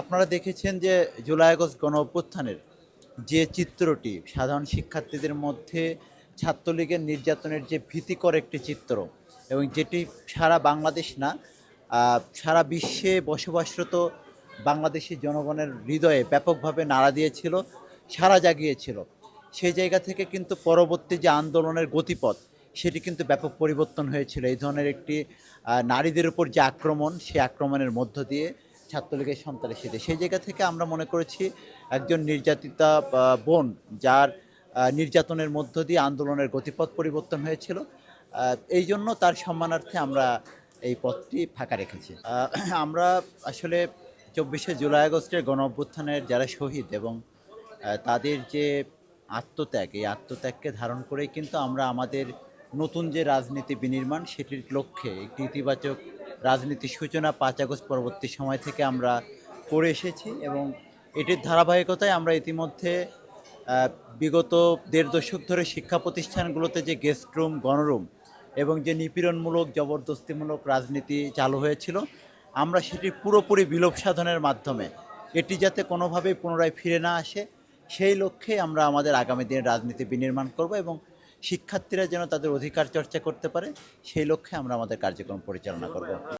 আপনারা দেখেছেন যে জুলাই আগস্ট গণ অভ্যুত্থানের যে চিত্রটি, সাধারণ শিক্ষার্থীদের মধ্যে ছাত্রলীগের নির্যাতনের যে ভীতিকর একটি চিত্র এবং যেটি সারা বাংলাদেশ না সারা বিশ্বে বসবাসরত বাংলাদেশি জনগণের হৃদয়ে ব্যাপকভাবে নাড়া দিয়েছিল সারা জাগিয়েছিল। সেই জায়গা থেকে কিন্তু পরবর্তী যে আন্দোলনের গতিপথ, সেটি কিন্তু ব্যাপক পরিবর্তন হয়েছিল। এই ধরনের একটি নারীদের উপর যে আক্রমণ, সেই আক্রমণের মধ্য দিয়ে ছাত্রলীগের সন্ত্রাসীদের সেই জায়গা থেকে আমরা মনে করেছি একজন নির্যাতিতা বোন যার নির্যাতনের মধ্য দিয়ে আন্দোলনের গতিপথ পরিবর্তন হয়েছিল। এই জন্য তার সম্মানার্থে আমরা এই পথটি ফাঁকা রেখেছি। আমরা আসলে চব্বিশে জুলাই আগস্টের গণ অভ্যুত্থানের যারা শহীদ এবং তাদের যে আত্মত্যাগ, এই আত্মত্যাগকে ধারণ করেই কিন্তু আমরা আমাদের নতুন যে রাজনীতি বিনির্মাণ, সেটির লক্ষ্যে একটি ইতিবাচক রাজনীতির সূচনা পাঁচ আগস্ট পরবর্তী সময় থেকে আমরা করে এসেছি এবং এটির ধারাবাহিকতায় আমরা ইতিমধ্যে বিগত দেড় দশক ধরে শিক্ষা প্রতিষ্ঠানগুলোতে যে গেস্ট রুম, গণরুম এবং যে নিপীড়নমূলক, জবরদস্তিমূলক রাজনীতি চালু হয়েছিল, আমরা সেটি পুরোপুরি বিলোপ সাধনের মাধ্যমে, এটি যাতে কোনোভাবেই পুনরায় ফিরে না আসে, সেই লক্ষ্যে আমরা আমাদের আগামী দিনের রাজনীতি বিনির্মাণ করব এবং শিক্ষার্থীরা যেন তাদের অধিকার চর্চা করতে পারে, সেই লক্ষ্যে আমরা আমাদের কার্যক্রম পরিচালনা করব।